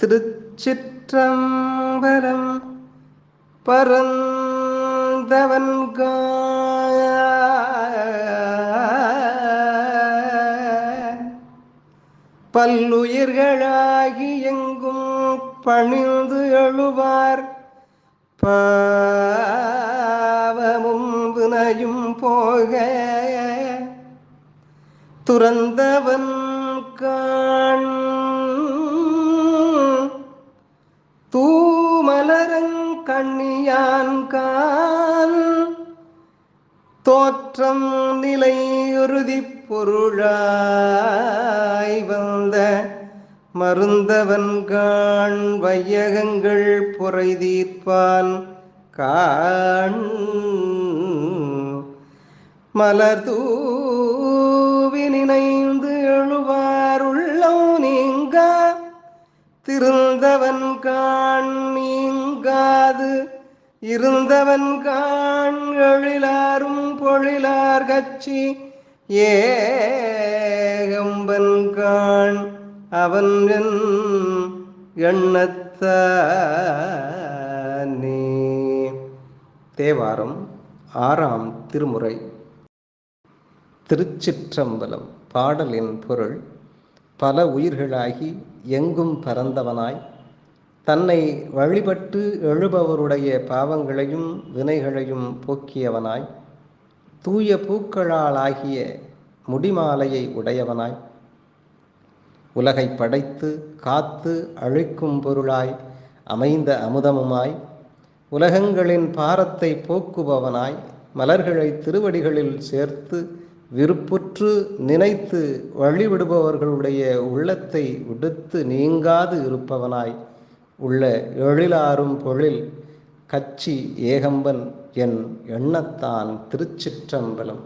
திருச்சிற்றம்பலம் பரந்தவன் பல்லுயிர்களாகி எங்கும் பணிந்து எழுவார். பாவமும் வினையும் போக. துறந்தவன் காண் தூமலரங் தோற்றம் நிலையுறுதி பொருளாய் வந்த மருந்தவன் காண் வையகங்கள் பொறை தீர்ப்பான் காண். மலர் தூவி நினைந்து திருந்தவன் காண் நீங்காது. இருந்தவன் காண்களிலாரும் பொழிலார் கச்சி. ஏகம்பன் காண் அவன் என் எண்ணத்தானே. தேவாரம் ஆறாம் திருமுறை. திருச்சிற்றம்பலம் பாடலின் பொருள் பல உயிர்களாகி எங்கும் பரந்தவனாய் தன்னை வழிபட்டு எழுபவருடைய பாவங்களையும் வினைகளையும் போக்கியவனாய் தூய பூக்களாலாகிய முடிமாலையை உடையவனாய். உலகை படைத்து காத்து அழிக்கும் பொருளாய் அமைந்த அமுதமுமாய் உலகங்களின் பாரத்தை போக்குபவனாய் மலர்களை திருவடிகளில் சேர்த்து விருப்புற்று நினைத்து வழிவிடுபவர்களுடைய உள்ளத்தை விடுத்து நீங்காது இருப்பவனாய் உள்ள எழிலாரும் பொழில் கச்சி ஏகம்பன் என் எண்ணத்தான் திருச்சிற்றம்பலம்.